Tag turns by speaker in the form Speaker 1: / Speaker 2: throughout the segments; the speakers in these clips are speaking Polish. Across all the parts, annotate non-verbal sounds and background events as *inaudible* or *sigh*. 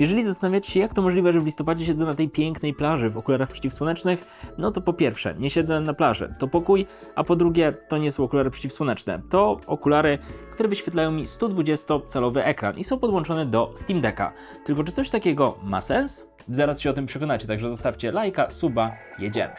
Speaker 1: Jeżeli zastanawiacie się, jak to możliwe, że w listopadzie siedzę na tej pięknej plaży w okularach przeciwsłonecznych, no to po pierwsze, nie siedzę na plaży, to pokój, a po drugie, to nie są okulary przeciwsłoneczne. To okulary, które wyświetlają mi 120-calowy ekran i są podłączone do Steam Decka. Tylko czy coś takiego ma sens? Zaraz się o tym przekonacie, także zostawcie lajka, suba, jedziemy.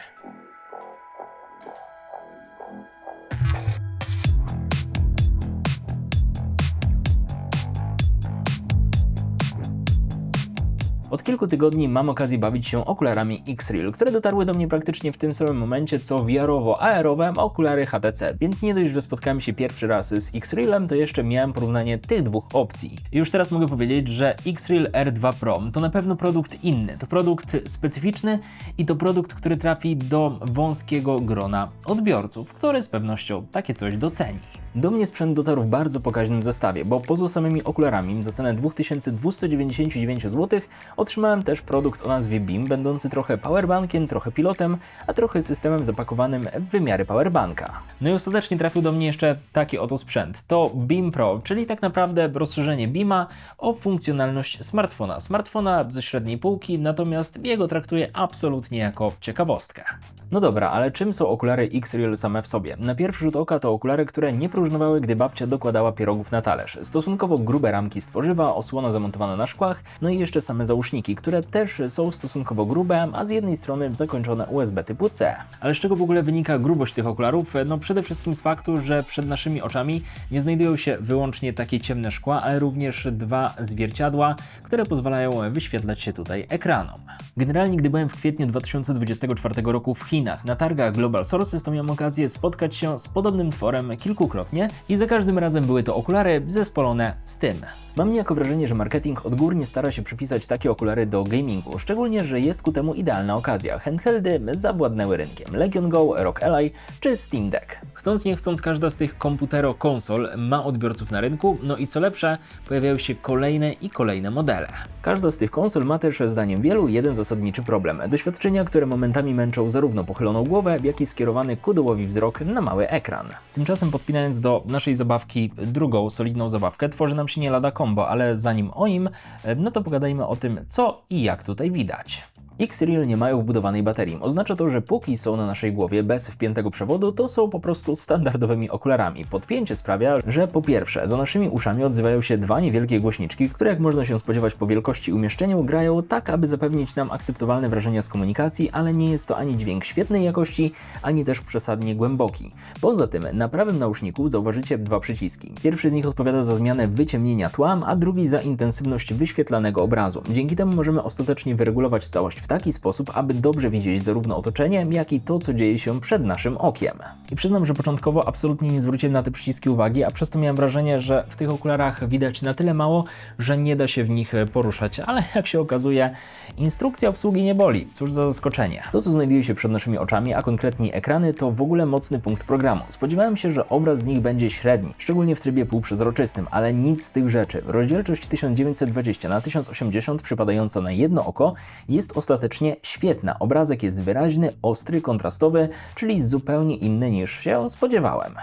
Speaker 1: Od kilku tygodni mam okazję bawić się okularami X-Real, które dotarły do mnie praktycznie w tym samym momencie co VR-owo-AR-owe okulary HTC, więc nie dość, że spotkałem się pierwszy raz z X-Realem, to jeszcze miałem porównanie tych dwóch opcji. Już teraz mogę powiedzieć, że X-Real R2 Pro to na pewno produkt inny, to produkt specyficzny i to produkt, który trafi do wąskiego grona odbiorców, który z pewnością takie coś doceni. Do mnie sprzęt dotarł w bardzo pokaźnym zestawie, bo poza samymi okularami za cenę 2299 zł otrzymałem też produkt o nazwie BIM, będący trochę powerbankiem, trochę pilotem, a trochę systemem zapakowanym w wymiary powerbanka. No i ostatecznie trafił do mnie jeszcze taki oto sprzęt. To BIM Pro, czyli tak naprawdę rozszerzenie BIMa o funkcjonalność smartfona. Smartfona ze średniej półki, natomiast jego traktuję absolutnie jako ciekawostkę. No dobra, ale czym są okulary X-Real same w sobie? Na pierwszy rzut oka to okulary, które nie próżnowały, gdy babcia dokładała pierogów na talerz. Stosunkowo grube ramki z tworzywa, osłona zamontowana na szkłach, no i jeszcze same załóżniki, które też są stosunkowo grube, a z jednej strony zakończone USB typu C. Ale z czego w ogóle wynika grubość tych okularów? No przede wszystkim z faktu, że przed naszymi oczami nie znajdują się wyłącznie takie ciemne szkła, ale również dwa zwierciadła, które pozwalają wyświetlać się tutaj ekranom. Generalnie, gdy byłem w kwietniu 2024 roku w Chinach na targach Global Sources, to miałem okazję spotkać się z podobnym tworem kilkukrotnie i za każdym razem były to okulary zespolone z tym. Mam niejako wrażenie, że marketing odgórnie stara się przypisać takie okulary do gamingu, szczególnie, że jest ku temu idealna okazja. Handheldy zawładnęły rynkiem. Legion Go, ROG Ally czy Steam Deck. Chcąc nie chcąc, każda z tych komputero-konsol ma odbiorców na rynku, no i co lepsze, pojawiają się kolejne i kolejne modele. Każda z tych konsol ma też, zdaniem wielu, jeden zasadniczy problem. Doświadczenia, które momentami męczą zarówno pochyloną głowę, jak i skierowany ku dołowi wzrok na mały ekran. Tymczasem podpinając do naszej zabawki drugą solidną zabawkę, tworzy nam się nie lada combo, ale zanim o nim, no to pogadajmy o tym, co i jak tutaj widać. X-Real nie mają wbudowanej baterii. Oznacza to, że póki są na naszej głowie bez wpiętego przewodu, to są po prostu standardowymi okularami. Podpięcie sprawia, że po pierwsze, za naszymi uszami odzywają się dwa niewielkie głośniczki, które jak można się spodziewać po wielkości i umieszczeniu, grają tak, aby zapewnić nam akceptowalne wrażenia z komunikacji, ale nie jest to ani dźwięk świetnej jakości, ani też przesadnie głęboki. Poza tym, na prawym nauszniku zauważycie dwa przyciski. Pierwszy z nich odpowiada za zmianę wyciemnienia tła, a drugi za intensywność wyświetlanego obrazu. Dzięki temu możemy ostatecznie wyregulować całość w taki sposób, aby dobrze widzieć zarówno otoczenie, jak i to, co dzieje się przed naszym okiem. I przyznam, że początkowo absolutnie nie zwróciłem na te przyciski uwagi, a przez to miałem wrażenie, że w tych okularach widać na tyle mało, że nie da się w nich poruszać, ale *laughs* jak się okazuje, instrukcja obsługi nie boli. Cóż za zaskoczenie. To, co znajduje się przed naszymi oczami, a konkretniej ekrany, to w ogóle mocny punkt programu. Spodziewałem się, że obraz z nich będzie średni, szczególnie w trybie półprzezroczystym, ale nic z tych rzeczy. Rozdzielczość 1920 na 1080 przypadająca na jedno oko jest ostatecznie świetna. Obrazek jest wyraźny, ostry, kontrastowy, czyli zupełnie inny niż się spodziewałem.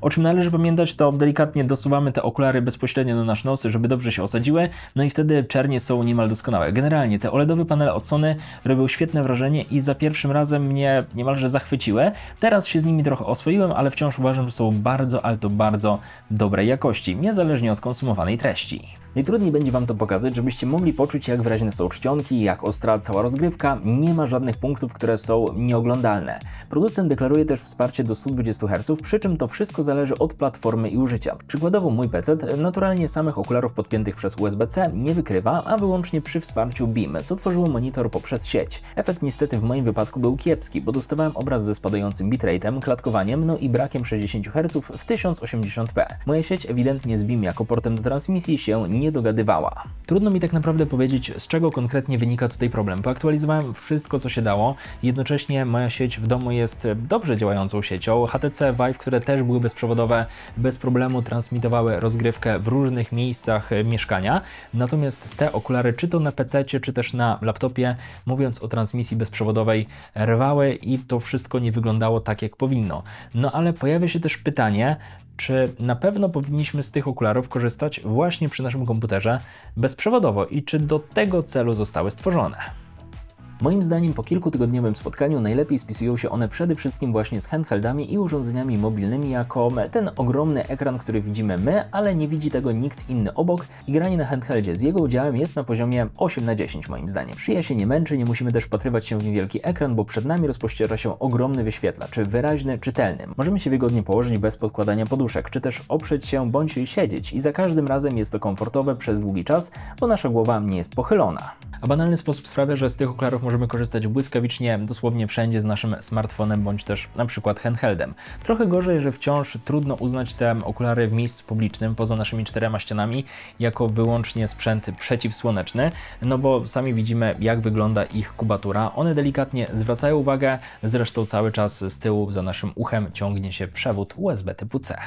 Speaker 1: O czym należy pamiętać, to delikatnie dosuwamy te okulary bezpośrednio na nasz nos, żeby dobrze się osadziły, no i wtedy czernie są niemal doskonałe. Generalnie te OLEDowe panele od Sony robią świetne wrażenie i za pierwszym razem mnie niemalże zachwyciły. Teraz się z nimi trochę oswoiłem, ale wciąż uważam, że są bardzo, ale to bardzo dobrej jakości, niezależnie od konsumowanej treści. Najtrudniej będzie Wam to pokazać, żebyście mogli poczuć, jak wyraźne są czcionki, jak ostra cała rozgrywka. Nie ma żadnych punktów, które są nieoglądalne. Producent deklaruje też wsparcie do 120 Hz, przy czym to wszystko zależy od platformy i użycia. Przykładowo mój PC naturalnie samych okularów podpiętych przez USB-C nie wykrywa, a wyłącznie przy wsparciu BIM, co tworzyło monitor poprzez sieć. Efekt niestety w moim wypadku był kiepski, bo dostawałem obraz ze spadającym bitrate'em, klatkowaniem, no i brakiem 60 Hz w 1080p. Moja sieć ewidentnie z BIM jako portem do transmisji się nie nie dogadywała. Trudno mi tak naprawdę powiedzieć, z czego konkretnie wynika tutaj problem. Poaktualizowałem wszystko, co się dało. Jednocześnie moja sieć w domu jest dobrze działającą siecią. HTC Vive, które też były bezprzewodowe, bez problemu transmitowały rozgrywkę w różnych miejscach mieszkania. Natomiast te okulary, czy to na PC, czy też na laptopie, mówiąc o transmisji bezprzewodowej, rwały i to wszystko nie wyglądało tak, jak powinno. No ale pojawia się też pytanie, czy na pewno powinniśmy z tych okularów korzystać właśnie przy naszym komputerze bezprzewodowo i czy do tego celu zostały stworzone. Moim zdaniem po kilkutygodniowym spotkaniu najlepiej spisują się one przede wszystkim właśnie z handheldami i urządzeniami mobilnymi jako ten ogromny ekran, który widzimy my, ale nie widzi tego nikt inny obok i granie na handheldzie z jego udziałem jest na poziomie 8 na 10 moim zdaniem. Szyja się nie męczy, nie musimy też wpatrywać się w niewielki ekran, bo przed nami rozpościera się ogromny wyświetlacz, wyraźny, czytelny. Możemy się wygodnie położyć bez podkładania poduszek, czy też oprzeć się bądź siedzieć i za każdym razem jest to komfortowe przez długi czas, bo nasza głowa nie jest pochylona. A banalny sposób sprawia, że z tych okularów możemy korzystać błyskawicznie dosłownie wszędzie z naszym smartfonem bądź też na przykład handheldem. Trochę gorzej, że wciąż trudno uznać te okulary w miejscu publicznym poza naszymi czterema ścianami jako wyłącznie sprzęt przeciwsłoneczny, no bo sami widzimy jak wygląda ich kubatura. One delikatnie zwracają uwagę, zresztą cały czas z tyłu za naszym uchem ciągnie się przewód USB typu C.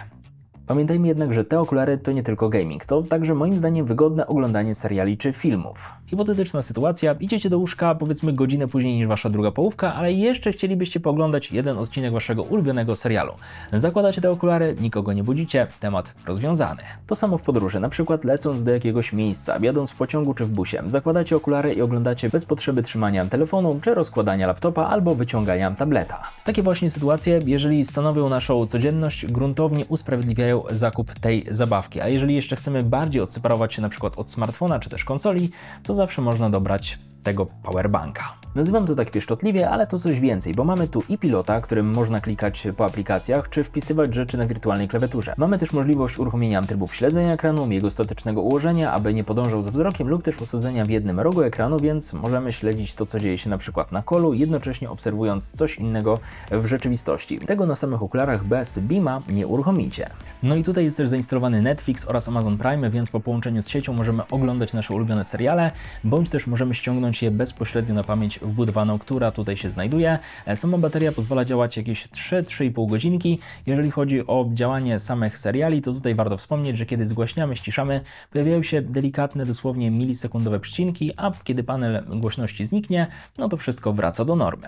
Speaker 1: Pamiętajmy jednak, że te okulary to nie tylko gaming, to także moim zdaniem wygodne oglądanie seriali czy filmów. Hipotetyczna sytuacja, idziecie do łóżka powiedzmy godzinę później niż wasza druga połówka, ale jeszcze chcielibyście pooglądać jeden odcinek waszego ulubionego serialu. Zakładacie te okulary, nikogo nie budzicie, temat rozwiązany. To samo w podróży, na przykład lecąc do jakiegoś miejsca, jadąc w pociągu czy w busie, zakładacie okulary i oglądacie bez potrzeby trzymania telefonu, czy rozkładania laptopa albo wyciągania tableta. Takie właśnie sytuacje, jeżeli stanowią naszą codzienność, gruntownie usprawiedliwiają zakup tej zabawki. A jeżeli jeszcze chcemy bardziej odseparować się na przykład od smartfona czy też konsoli, to zawsze można dobrać tego powerbanka. Nazywam to tak pieszczotliwie, ale to coś więcej, bo mamy tu i pilota, którym można klikać po aplikacjach, czy wpisywać rzeczy na wirtualnej klawiaturze. Mamy też możliwość uruchomienia trybów śledzenia ekranu, jego statycznego ułożenia, aby nie podążał za wzrokiem, lub też usadzenia w jednym rogu ekranu, więc możemy śledzić to, co dzieje się na przykład na kolu, jednocześnie obserwując coś innego w rzeczywistości. Tego na samych okularach bez Beama nie uruchomicie. No i tutaj jest też zainstalowany Netflix oraz Amazon Prime, więc po połączeniu z siecią możemy oglądać nasze ulubione seriale, bądź też możemy ściągnąć je bezpośrednio na pamięć wbudowaną, która tutaj się znajduje. E, sama bateria pozwala działać jakieś 3-3,5 godzinki. Jeżeli chodzi o działanie samych seriali, to tutaj warto wspomnieć, że kiedy zgłaśniamy, ściszamy, pojawiają się delikatne, dosłownie milisekundowe przycinki, a kiedy panel głośności zniknie, no to wszystko wraca do normy.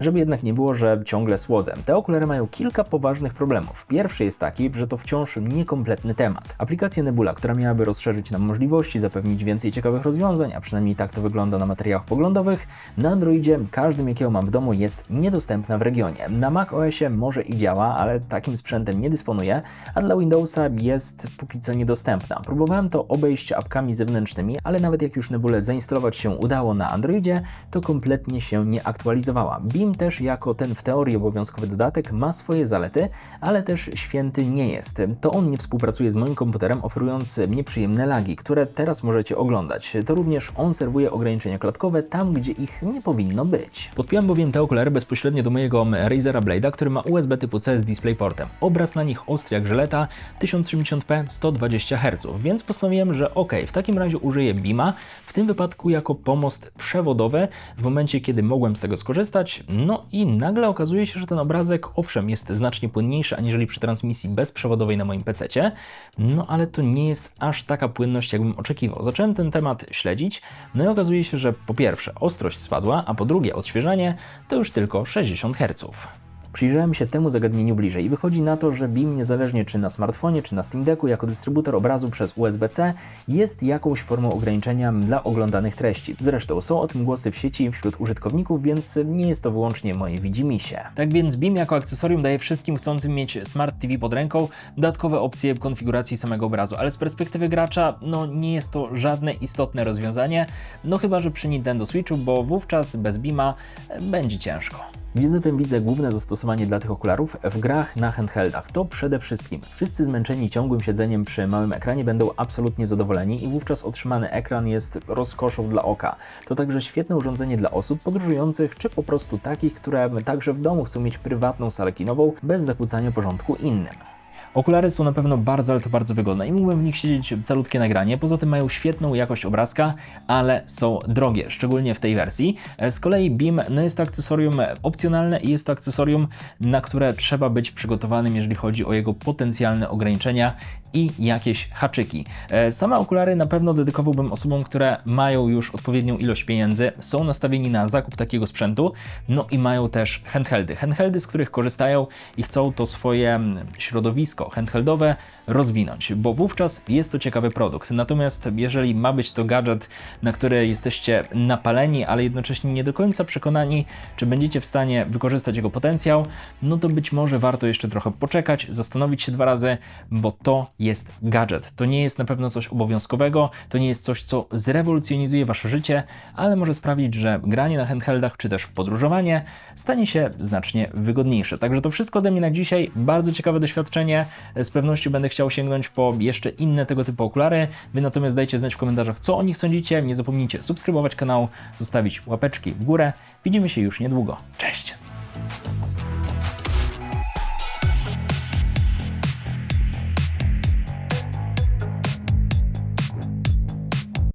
Speaker 1: Żeby jednak nie było, że ciągle słodzę. Te okulary mają kilka poważnych problemów. Pierwszy jest taki, że to wciąż niekompletny temat. Aplikacja Nebula, która miałaby rozszerzyć nam możliwości, zapewnić więcej ciekawych rozwiązań, a przynajmniej tak to wygląda na materiałach poglądowych, na Androidzie, każdym jakiego mam w domu, jest niedostępna w regionie. Na Mac OSie może i działa, ale takim sprzętem nie dysponuję, a dla Windowsa jest póki co niedostępna. Próbowałem to obejść apkami zewnętrznymi, ale nawet jak już Nebulę zainstalować się udało na Androidzie, to kompletnie się nie aktualizowała. Beam też jako ten w teorii obowiązkowy dodatek ma swoje zalety, ale też święty nie jest. To on nie współpracuje z moim komputerem, oferując nieprzyjemne lagi, które teraz możecie oglądać. To również on serwuje ograniczenia klatkowe tam, gdzie ich nie powinno być. Podpiąłem bowiem te okulary bezpośrednio do mojego Razera Blade'a, który ma USB typu C z DisplayPortem. Obraz na nich ostry jak żeleta, 1080p 120 Hz, więc postanowiłem, że ok, w takim razie użyję Bima, w tym wypadku jako pomost przewodowy, w momencie kiedy mogłem z tego skorzystać, no i nagle okazuje się, że ten obrazek owszem jest znacznie płynniejszy aniżeli przy transmisji bezprzewodowej na moim PC, no ale to nie jest aż taka płynność, jakbym oczekiwał. Zacząłem ten temat śledzić, no i okazuje się, że po pierwsze ostrość spadła, a po drugie odświeżanie to już tylko 60 Hz. Przyjrzałem się temu zagadnieniu bliżej i wychodzi na to, że BIM niezależnie czy na smartfonie, czy na Steam Decku jako dystrybutor obrazu przez USB-C jest jakąś formą ograniczenia dla oglądanych treści. Zresztą są o tym głosy w sieci wśród użytkowników, więc nie jest to wyłącznie moje widzimisię. Tak więc BIM jako akcesorium daje wszystkim chcącym mieć Smart TV pod ręką dodatkowe opcje konfiguracji samego obrazu, ale z perspektywy gracza no nie jest to żadne istotne rozwiązanie, no chyba, że przy Nintendo Switchu, bo wówczas bez BIMa będzie ciężko. Gdzie zatem widzę główne zastosowanie dla tych okularów? W grach na handheldach. To przede wszystkim. Wszyscy zmęczeni ciągłym siedzeniem przy małym ekranie będą absolutnie zadowoleni i wówczas otrzymany ekran jest rozkoszą dla oka. To także świetne urządzenie dla osób podróżujących, czy po prostu takich, które także w domu chcą mieć prywatną salę kinową bez zakłócania porządku innym. Okulary są na pewno bardzo, ale to bardzo wygodne i mógłbym w nich siedzieć calutkie nagranie. Poza tym mają świetną jakość obrazka, ale są drogie, szczególnie w tej wersji. Z kolei Beam no jest to akcesorium opcjonalne i jest to akcesorium, na które trzeba być przygotowanym, jeżeli chodzi o jego potencjalne ograniczenia i jakieś haczyki. E, same okulary na pewno dedykowałbym osobom, które mają już odpowiednią ilość pieniędzy, są nastawieni na zakup takiego sprzętu, no i mają też handheldy. Handheldy, z których korzystają i chcą to swoje środowisko środowisko handheldowe rozwinąć, bo wówczas jest to ciekawy produkt. Natomiast jeżeli ma być to gadżet, na który jesteście napaleni, ale jednocześnie nie do końca przekonani, czy będziecie w stanie wykorzystać jego potencjał, no to być może warto jeszcze trochę poczekać, zastanowić się dwa razy, bo to jest gadżet. To nie jest na pewno coś obowiązkowego, to nie jest coś, co zrewolucjonizuje wasze życie, ale może sprawić, że granie na handheldach czy też podróżowanie stanie się znacznie wygodniejsze. Także to wszystko ode mnie na dzisiaj. Bardzo ciekawe doświadczenie. Z pewnością będę chciał sięgnąć po jeszcze inne tego typu okulary. Wy natomiast dajcie znać w komentarzach, co o nich sądzicie. Nie zapomnijcie subskrybować kanał, zostawić łapeczki w górę. Widzimy się już niedługo. Cześć!